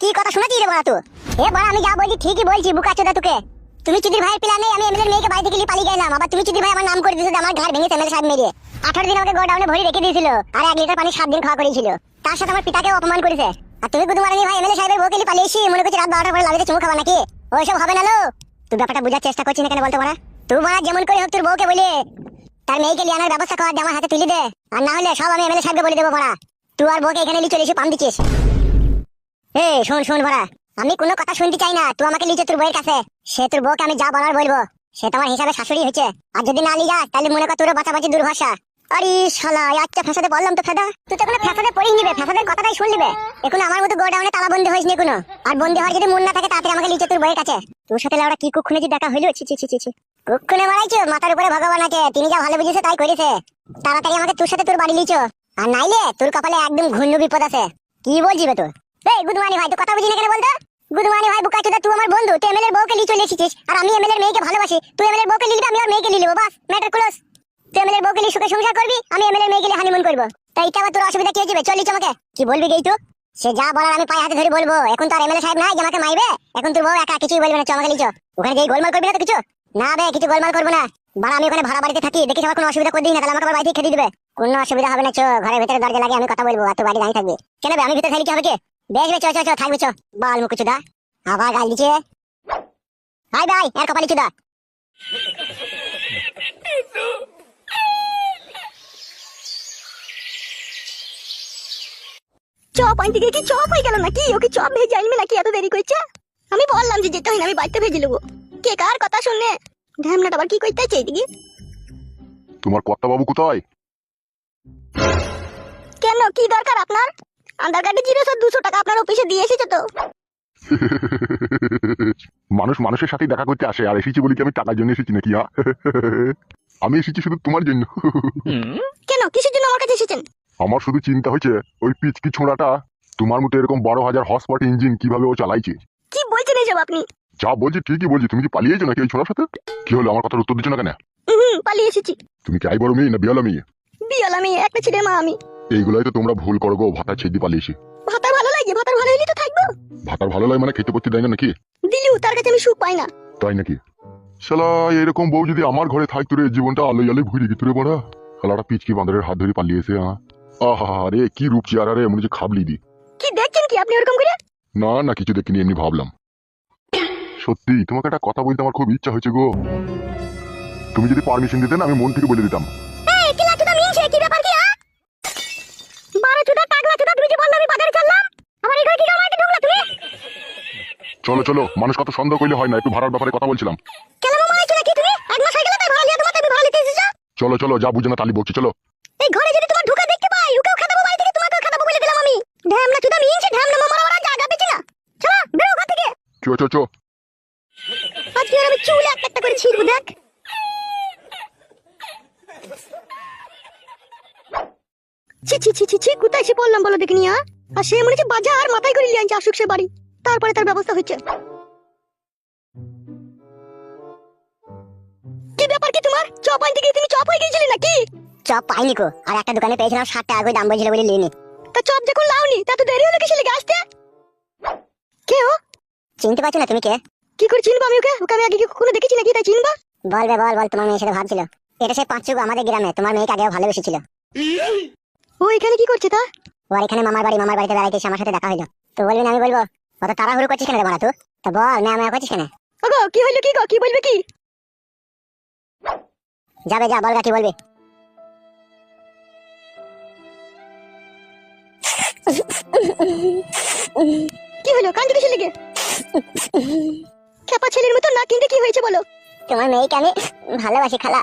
কি কথা শুনেছি রে বড়া তুই এ বড়া, আমি যা বলছি ঠিকই বলছি, বুকা চোদা তোকে। তুমি চুদির ভাইয়ের প্ল্যানে আমি এমএলএর মেয়েকে বাড়ি থেকে নিয়ে পালিয়ে গেলাম। আবার তুমি চুদির ভাই আমার নাম করে দিয়েছ আমার ঘর ভেঙে এমএলএ সাহেব মেরে। আঠারো দিন আমাকে গোডাউনে ভরে রেখে দিয়েছিল, আর এক লিটার পানি সাত দিন খাওয়া করেছিল। তার সাথে আমার পিতাকে অপমান করেছে। আর তুমি গুদু মারানি ভাই, এমএলএ সাহেবের বউকে নিয়ে পালিয়ে এসি মনে করছি রাত বারোটার পরে লাভিতে চুমু খাবা নাকি? ওইসব হবে না লো। তুই ব্যাপারটা বোঝার চেষ্টা করছিস না কেন বলতো মারা তুই মারা যেমন করে হোক তোর বউকে বলে। তার মেয়েকে লিয়ে আনার ব্যবস্থা কর আমার হাতে তুলে দে। আর না হলে সব আমি এমএলএ সাহেবকে বলে দেবো মারা তুই আর বউকে এখানে নিয়ে চলে এসে পাম দিচ্ছিস। শোন শোন ভরা আমি কোনো কথা শুনতে চাই না। তুই আমাকে লিচে তোর বউয়ের কাছে, সে তোর বউকে আমি যা বলার বলব। সে তোমার হিসাবে শাশুড়ি হয়েছে। আর যদি না লিয়ে যাস, তাহলে মনে কর তোর বাঁচাবাঁচি দুর্ভাষা। আরে শালা আচ্ছা ফ্যাসাদে বললাম তো ফেদা। তুই তো কোনো ফ্যাসাদে পড়িয়ে নিবে ফ্যাসাদের কথাটাই শুন নিবে এখন আমার মতো গোডাউনে তালা বন্ধ হয়েছে কোনো আর বন্ধ হওয়ার যদি মন না থাকে, তাড়াতাড়ি আমাকে লিচে তোর বউয়ের কাছে। তোর সাথে লাউড়া কি কুক্ষণে যে দেখা হইল? ছি ছি ছি ছি কুক্ষণে মারাইছো? মাথার উপরে ভগবান আছে। তিনি যা ভালো বুঝেছে তাই করেছে। তাড়াতাড়ি আমাকে তোর সাথে তোর বাড়ি লিচো আর নাইলে তোর কপালে একদম ঘূর্ণ বিপদ আছে। কি বলছি বে তোর? এই, গুদমানি ভাই, তো কথা বুঝি না কেন বলতো? গুদমানি ভাই, বুকা চোদা, তুই আমার বন্ধু, তুই এমএলএর বউকে নিয়ে চলে এসেছিস, আর আমি এমএলএর মেয়েকে ভালোবাসি। তুই এমএলএর বউকে নিলি আমি আর মেয়েকে নিয়ে নেব, বাস ম্যাটার ক্লোজ তুই এমএলএর বউকে নিয়ে সুখে সংসার করবি, আমি এমএলএর মেয়েকে নিয়ে হানিমুন করব। তাই এটা আবার তোর অসুবিধা কি হয়েছে চল্লিশ আমাকে। কি বলবি গেই তো সে যা বলার আমি পায়ে হাতে ধরে বলব। এখন তো আর এমএলএ সাহেব নাই যে আমাকে মাইবে? এখন তোর বউ একা, কিছুই বলবে না চ আমাকে ওখানে গিয়ে গোলমাল করবি না তো কিছু? না বে, কিছু গোলমাল করব না। বাড়া, আমি ওখানে ভাড়া বাড়িতে থাকি দেখি আমার কোনো অসুবিধা করে দিই না, তাহলে আমাকে আবার বাড়ি খেতে দিবে। কোনো অসুবিধা হবে না, চো ঘরের ভিতরে দরজা লাগিয়ে আমি কথা বলব, আর তুই বাড়ি দাঁড়িয়ে থাকবি। কেন আমি ভিতরে থাকলে কি হবে কি? বেশ বে চ চ চ থাকবি চ বাল মুখ চুদা আবার গাল দিচ্ছে হাই ভাই এর কপালি চুদা। চপ আনতে গিয়ে কি চপ হয়ে গেল নাকি? ওকে চপ ভেজে আনবে নাকি এত দেরি করছে? আমি বললাম যে যেতে হয় না আমি বাড়িতে ভেজে নেব। কে কার কথা শুনলে ঢ্যামনাটা আবার কি করতে চাই এদিকে? তোমার কর্তা বাবু কোথায়? কেন কি দরকার আপনার? আধার কার্ডে জিরো স্যার দুশো টাকা আপনার অফিসে দিয়ে এসেছে তো। মানুষ মানুষের সাথে দেখা করতে আসে আর এসেছি বলি কি আমি টাকার জন্য এসেছি নাকি হ্যাঁ? আমি এসেছি শুধু তোমার জন্য। কেন? কিসের জন্য আমার কাছে এসেছেন? আমার শুধু চিন্তা হয়েছে ওই পিচকি ছোঁড়াটা তোমার মতো এরকম বারো হাজার হসপট ইঞ্জিন কীভাবে ও চালাইছে? কি বলছেন এইসব আপনি? যা বলছি ঠিকই বলছি তুমি কি পালিয়েছো নাকি ওই ছোড়ার সাথে? কি হলো আমার কথার উত্তর দিচ্ছ না কেন? হুম পালিয়ে এসেছি। তুমি কি আই বড় মেয়ে না বিয়ালা মেয়ে? বিয়াল আমি একটা ছেলে মা আমি। এইগুলাই তো তোমরা ভুল করো গো ভাতা ছেদি পালিয়েছি। ভাতার ভালো লাগে ভাতার ভালো হলে তো থাকব। ভাতার ভালো লাগে মানে খেতে পড়তে দেয় না নাকি? দিলিও তার কাছে আমি সুখ পাই না। তাই নাকি? শালা এরকম বউ যদি আমার ঘরে থাকতো রে জীবনটা আলোয় আলোয় ভুলে গেত রে বড়া। শালাটা পিচকি বাঁদরের হাত ধরে পালিয়েছে হ্যাঁ আহা রে কি রূপ চেয়ারা রে মনে হচ্ছে খাবলি দি। কি দেখছেন কি আপনি ওরকম করে? না না কিছু দেখিনি এমনি ভাবলাম। সত্যি তোমাকে একটা কথা বলতে আমার খুব ইচ্ছা হয়েছে গো। তুমি যদি পারমিশন দিতে না আমি মন থেকে বলে দিতাম এই কিলা চুদা মিনছে কি ব্যাপার কি হ্যাঁ বারো চুদা টাকলা চুদা তুমি যে বললে আমি বাজারে চললাম আমার এই ঘরে কি কামাইতে ঢুকলা তুমি? চলো চলো। মানুষ কত সন্দেহ করলে হয় না একটু ভাড়ার ব্যাপারে কথা বলছিলাম। কেন মামা আইছো নাকি তুমি? এক মাস হয়ে গেল তাই ভাড়া লিয়ে তোমার তুমি ভাড়া লিতে এসেছ? চলো চলো যা বুঝে না তালি বকছি চলো। এই ঘরে যদি তোমার ঢুকা দেখতে পাই ওকেও খাদাবো বাড়ি থেকে তোমাকেও খাদাবো বলে দিলাম আমি। ঢ্যামনা চুদা মিনছে ঢ্যামনা মামার আমার জায়গা পেছি না। চলো বেরো ঘর থেকে। চো চো চো। আজকে আমি চুল একটা একটা করে ছিড়বো দেখ। ছি ছি ছি ছি ছি কোথায় এসে পড়লাম বলো দেখিনি হ্যাঁ? আর সে মনে হচ্ছে বাজার মাথায় করে লিয়ে আনছে আসুক সে বাড়ি। তারপরে তার ব্যবস্থা হচ্ছে কি ব্যাপার কি তোমার? চপ আনতে গিয়ে তুমি চপ হয়ে গেছিলে নাকি? চপ পাইনি কো আর একটা দোকানে পেয়েছিলাম ষাট টাকা করে দাম বলছিল বলে লিনি তা চপ যখন লাওনি তা তো দেরি হলো কিসে লেগে আসতে? কে ও? চিনতে পারছ না তুমি কে? কি করে চিনবো আমি ওকে? ওকে আমি আগে কি কখনো দেখেছি নাকি তাই চিনবা? বল বে বল বল তোমার মেয়ের সাথে ভাবছিল। এটা সেই পাঁচ আমাদের গ্রামে তোমার মেয়েকে আগেও ভালোবেসেছিল। ও এখানে কি করছে তা? ও আর এখানে মামার বাড়ি মামার বাড়িতে বেড়াইতে এসে আমার সাথে দেখা হইল। তো বলবি আমি বলব। অত তাড়াহুড়ো করছিস কেন রে মারা তুই? তো বল না আমি করছিস কেন? ওগো কি হইল কি গো কি বলবে কি? যাবে যা বলগা কি বলবি। কি হলো কান্দি কিসে লেগে খেপা ছেলের মতো না কিনতে কি হয়েছে বলো? তোমার মেয়েকে আমি ভালোবাসি খালা।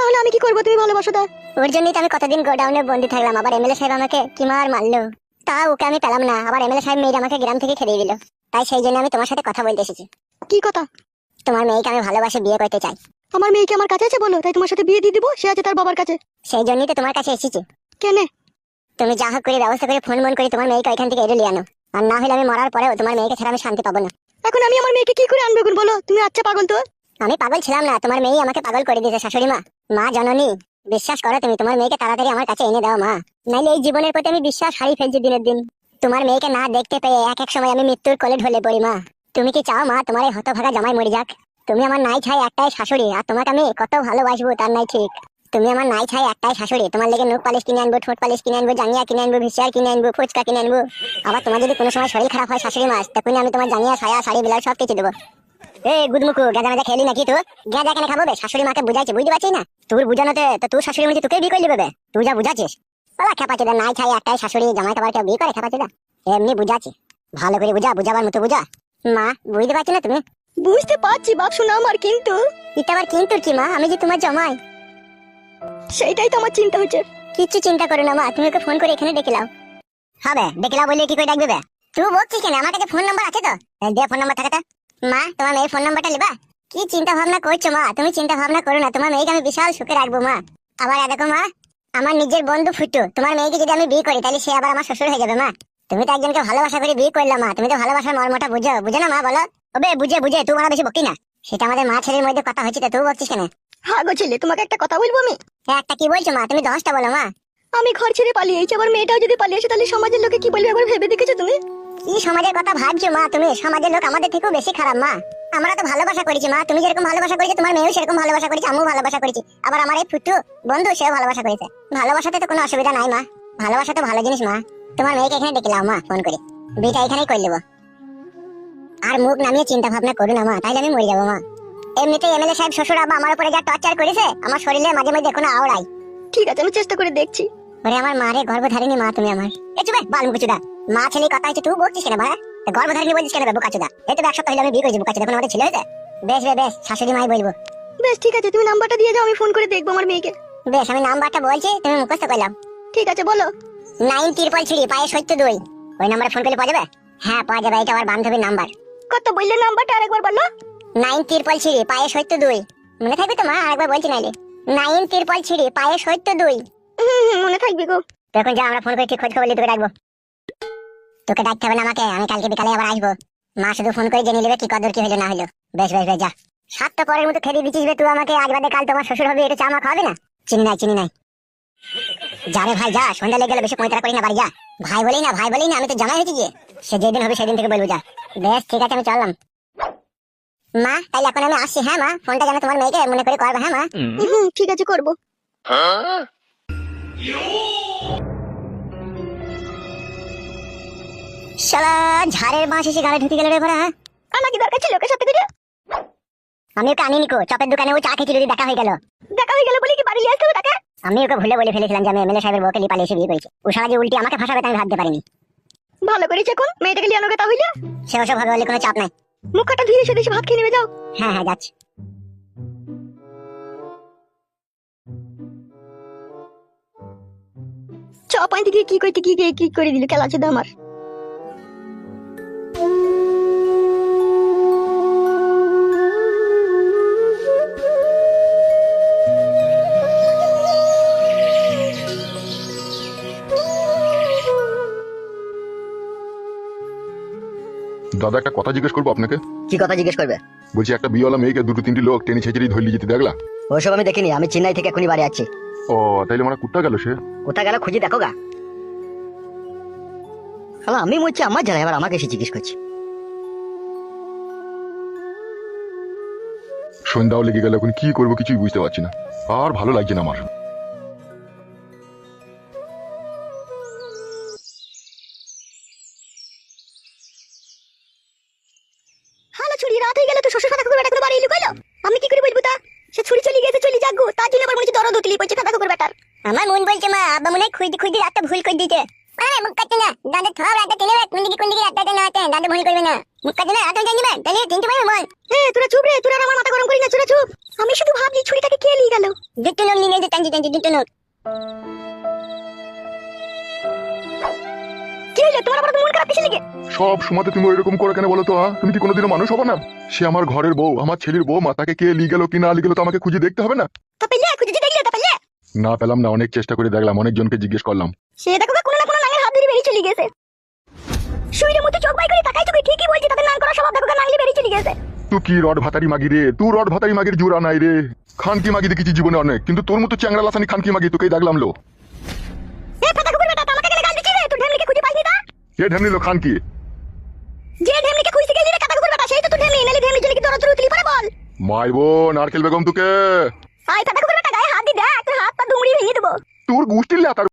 তাহলে আমি কি করব? তুমি ভালোবাসো তা ওর জন্যই তো আমি কতদিন গোডাউনে বন্দি থাকলাম। আবার এমএলএ সাহেব আমাকে কি মার মারলো? তা ওকে আমি পেলাম না। আবার এমএলএ সাহেব মেয়ের আমাকে গ্রাম থেকে খেদিয়ে দিল। তাই সেই জন্য আমি তোমার সাথে কথা বলতে এসেছি। কি কথা? তোমার মেয়েকে আমি ভালোবাসে বিয়ে করতে চাই। আমার মেয়েকে আমার কাছে আছে বলো? তাই তোমার সাথে বিয়ে দিয়ে দিবো? সে আছে তার বাবার কাছে। সেই জন্যই তো তোমার কাছে এসেছি। কেনে? তুমি যা হোক করে ব্যবস্থা করে ফোন মন করে তোমার মেয়েকে এখান থেকে এড়ে নিয়ে আনো। আর না হলে আমি মরার পরেও তোমার মেয়েকে ছাড়া আমি শান্তি পাবো না। এখন আমি আমার মেয়েকে কি করে আনব বলো তুমি আচ্ছা পাগল তো? আমি পাগল ছিলাম না। তোমার মেয়ে আমাকে পাগল করে দিয়েছে শাশুড়ি মা। মা জননী, বিশ্বাস করো তুমি, তোমার মেয়েকে তাড়াতাড়ি আমার কাছে এনে দাও মা। নাইলে এই জীবনের প্রতি আমি বিশ্বাস হারিয়ে ফেলছি দিনের দিন। তোমার মেয়েকে না দেখতে পেয়ে এক এক সময় আমি মৃত্যুর কোলে ঢলে পড়ি মা। তুমি কি চাও মা তোমার এই হতভাগা জামাই মরে যাক? তুমি আমার নাই ছাই একটাই শাশুড়ি, আর তোমাকে আমি কত ভালোবাসবো তার নাই ঠিক। তুমি আমার নাই ছাই একটাই শাশুড়ি, তোমার লেগে নখ পালিশ কিনে আনব, ঠোঁট পালিশ কিনে আনব, জাঙ্গিয়া কিনে আনব ভিসিয়ার কিনে আনব, ফুচকা কিনে আনব। আবার তোমার যদি কোনো সময় শরীর খারাপ হয় শাশুড়ি মাস তখন আমি তোমার জাঙ্গিয়া, ছায়া, শাড়ি বিলাস সব কিছু দেবো। এ গুদমুকু গেজা মেজা খেলি নাকি তুই? গেজা কেন খাব শাশুড়ি মাকে বুঝাইছি, বুঝতে পারছিস না? তোর বুঝানোতে তো তোর শাশুড়ি মধ্যে তোকে বিয়ে করে দেবে তুই যা বুঝাচ্ছিস। বাবা খেপা চোদা নাই ছাই একটাই শাশুড়ি জামাই খাবার কেউ বিয়ে করে খেপা চোদা। এমনি বুঝাচ্ছি। ভালো করে বুঝা বুঝাবার মতো বুঝা। মা বুঝতে পারছি না তুমি? বুঝতে পারছি বাপ শোনা আমার কিন্তু। এটা আবার কিন্তু কি মা? আমি যে তোমার জামাই। সেইটাই তো আমার চিন্তা হচ্ছে। কিচ্ছু চিন্তা করো না মা তুমি ওকে ফোন করে এখানে ডেকে লাও। হবে ডেকে লাও বললে কি করে ডাকবে? তুই বলছিস কেন? আমার কাছে ফোন নাম্বার আছে তো? দে ফোন নাম্বার থাকে তো মা তোমার মেয়ের ফোন নাম্বারটা লিবা। কি চিন্তা ভাবনা করছ মা? তুমি চিন্তা ভাবনা করো না তোমার মেয়েকে আমি বিশাল সুখে রাখব মা। আবার দেখো মা আমার নিজের বন্ধু ফুটু তোমার মেয়েকে যদি আমি বিয়ে করি তাহলে সে আবার আমার শ্বশুর হয়ে যাবে মা। তুমি তো একজনকে ভালোবাসা করে বিয়ে করলাম মা তুমি তো ভালোবাসার মর্মটা বুঝো। বুঝো না মা বলো? ওবে বুঝে বুঝে তুই মারা বেশি বকি না। সেটা আমাদের মা ছেলের মধ্যে কথা হচ্ছে তো তুই বলছিস কেন? হ্যাঁ গো ছেলে তোমাকে একটা কথা বলব আমি? এ, একটা কি বলছো মা? তুমি দশটা বলো মা। আমি ঘর ছেড়ে পালিয়েছি আবার মেয়েটাও যদি পালিয়েছে তাহলে সমাজের লোকে কি বলবে একবার ভেবে দেখেছ তুমি? কি সমাজের কথা ভাবছ মা তুমি? সমাজের লোক আমাদের থেকেও বেশি খারাপ মা। আমরা তো ভালোবাসা করেছি মা। তুমি যেরকম ভালোবাসা করেছ তোমার মেয়েও সেরকম ভালোবাসা করেছে আমিও ভালোবাসা করেছি। আবার আমার এই ফুটু বন্ধু সেও ভালোবাসা করেছে। ভালোবাসাতে তো কোনো অসুবিধা নাই মা। ভালোবাসা তো ভালো জিনিস মা। তোমার মেয়েকে এখানে ডেকে লাও মা ফোন করে। বিটা এখানেই করে নেব। আর মুখ নামিয়ে চিন্তা ভাবনা করো না মা তাইলে আমি মরে যাব মা। এমনিতে এমএলএ সাহেব শ্বশুর আব্বা আমার উপরে যা টর্চার করেছে আমার শরীরে মাঝে মাঝে এখনও আওড়াই। ঠিক আছে আমি চেষ্টা করে দেখছি। ওরে আমার মারে গর্ভধারিণী মা তুমি আমার। এ চুবে বাল মুকুচুদা মা ছেলে কথা হচ্ছে তুই বলছিস কেন ভাড়া গর্ভধারিণী বলছিস কেন বুকাচুদা? এই তো এক সপ্তাহ হলে আমি বিয়ে করেছি বুকাচুদা এখন আমাদের ছেলে হয়েছে? বেশ বে বেশ শাশুড়ি মাই বলব। বেশ ঠিক আছে তুমি নাম্বারটা দিয়ে যাও আমি ফোন করে দেখব আমার মেয়েকে। বেশ আমি নাম্বারটা বলছি তুমি মুখস্থ করলাম ঠিক আছে বলো। নাইন তিরপল ছিড়ি পায়ে সত্য দুই। ওই নাম্বারে ফোন করলে পাওয়া যাবে? হ্যাঁ পাওয়া যাবে এটা আমার বান্ধবীর নাম্বার। কত বললে নাম্বারটা? আরেকবার বলো। নাইন তিরপল ছিড়ি পায়ে সত্য দুই। মনে থাকবে তো মা? আরেকবার বলছি নাইলে। নাইন তিরপল ছিড়ি পায়ে সত্য দুই। মনে থাকবে গো। তখন যা আমরা ফোন করে ঠিক খোঁজ খবর তোকে ডাকবো। তোকে ডাকতে হবে না আমাকে আমি কালকে বিকালে আবার আসব। মা শুধু ফোন করে জেনে নেবে কি কদর কি হলো না হলো বেশ বেশ বেশ যা। সাত তো পরের মতো খেতে দিচ্ছিস তুই আমাকে আজ বাদে কাল তোমার শ্বশুর হবে এটা চা মা খাওয়াবে না? চিনি নাই চিনি নাই। যা রে ভাই যা সন্ধ্যা লেগে গেলে বেশি পঁয়তারা করি না বাড়ি যা। ভাই বলেই না ভাই বলেই না আমি তো জামাই হয়েছি গিয়ে। সে যেদিন হবে সেদিন থেকে বলব যা। বেশ ঠিক আছে আমি চললাম। মা তাইলে এখন আমি আসছি হ্যাঁ মা? ফোনটা যেন তোমার মেয়েকে মনে করে করবে হ্যাঁ মা? হুম ঠিক আছে করব। শালা ঝাড়ের বাঁশ এসে গাড়ি ঢুকে গেল রে ভরা। আমার কি দরকার ছিল ওকে সাথে করে আমি ওকে আনিনি কো চপের দোকানে ও চা খেয়েছিল দেখা হয়ে গেল। দেখা হয়ে গেল বলে কি বাড়ি আসতে হবে তাকে? আমি ওকে ভুলে বলে ফেলেছিলাম যে আমি এমএলএ সাহেবের বউকে লিপালে এসে বিয়ে করেছি। ও সারা যে উল্টি আমাকে ফাঁসাবে আমি ভাবতে পারিনি। ভালো করেছে এখন মেয়েটাকে লিয়ে আনোগে তাহলে। সে ওসব বলে কোনো চাপ নাই। মুখ কাটা ধুয়ে এসে দেশে ভাত খেয়ে নেবে যাও। হ্যাঁ হ্যাঁ যাচ্ছি। চ পাইতে গিয়ে কি করতে কি কি করে দিল? খেলা আছে আমার। দাদা একটা কথা জিজ্ঞেস করব আপনাকে? কি কথা জিজ্ঞেস করবে? বলছি একটা বিয়েওয়ালা মেয়েকে দুটো তিনটি লোক টেনে ছেঁচড়ি ধরলি যেতে দেখলা? ওইসব আমি দেখিনি আমি চেন্নাই থেকে এখনই বাড়ি আছি। ও তাইলে মানে কুট্টা গেল সে? কোথায় গেল খুঁজে দেখো গা। শালা আমি মরছি আমার জ্বালা এবার আমাকে এসে জিজ্ঞেস করছি। সন্ধ্যাও লেগে গেল এখন কি করব কিছুই বুঝতে পারছি না। আর ভালো লাগছে না আমার। মুখ কাটতে না দাদা থর রাতটা টেনে কোন দিকে কোন দিকে রাতটা না আতে দাদা ভুল করবে না। মুখ কাটতে না রাতটা জানিবে তাহলে তিনটে পাবে বল। এ তোরা চুপ রে তোরা আমার মাথা গরম করি না চুরা চুপ। আমি শুধু ভাবলি ছুরিটাকে কে নিয়ে গেল? দুটো লোক নিয়ে টানছি টানছি দুটো লোক কি হইল তোমার আবার মন খারাপ কিসের লেগে? সব সময়তে তুমি এরকম করে কেন বলো তো হ্যাঁ? তুমি কি কোনোদিনও মানুষ হবে না? সে আমার ঘরের বউ আমার ছেলের বউ মা তাকে কে লিয়ে গেল কি না লিয়ে গেল তো আমাকে খুঁজে দেখতে হবে না? তা পেলে খুঁজে দেখলে তা পেলে না পেলাম না অনেক চেষ্টা করে দেখলাম অনেকজনকে জিজ্ঞেস করলাম। সে দেখো গো, কোনো না কোনো নাঙের হাত ধরে বেরিয়ে চলে গেছে। শুইরে মতো চোখ বাই করে তাকাই চোখে ঠিকই বলছি তাদের নাং করা স্বভাব দেখো নাংলি বেরিয়ে চলে গেছে। তুই কি রড ভাতারি মাগি রে? তুই রড ভাতারি মাগির জোড়া নাই রে। খানকি মাগি দেখেছি জীবনে অনেক কিন্তু তোর মতো চ্যাংরা লাসানি খানকি মাগি তোকেই দেখলাম লো। এ ফাটা কুকুর বেটা আমাকে গেলে গাল দিচ্ছি রে তুই ঢেমলিকে খুঁজে পাইনি তা? কে ঢেমনিল খান কি যে ঢেমনিকে খুঁজতে গেলি রে কাটা কুকুর বেটা সেই তো তুই ঢেমনি নালে ঢেমনি জন্য দরদ তুলি পরে বল? মারবো নারকেল বেগম তোকে? আয় কাটা কুকুর বেটা গায়ে হাত দি দেখ তোর হাত পা দুমড়ি ভেঙে দেবো। তোর গোষ্ঠীর লেতার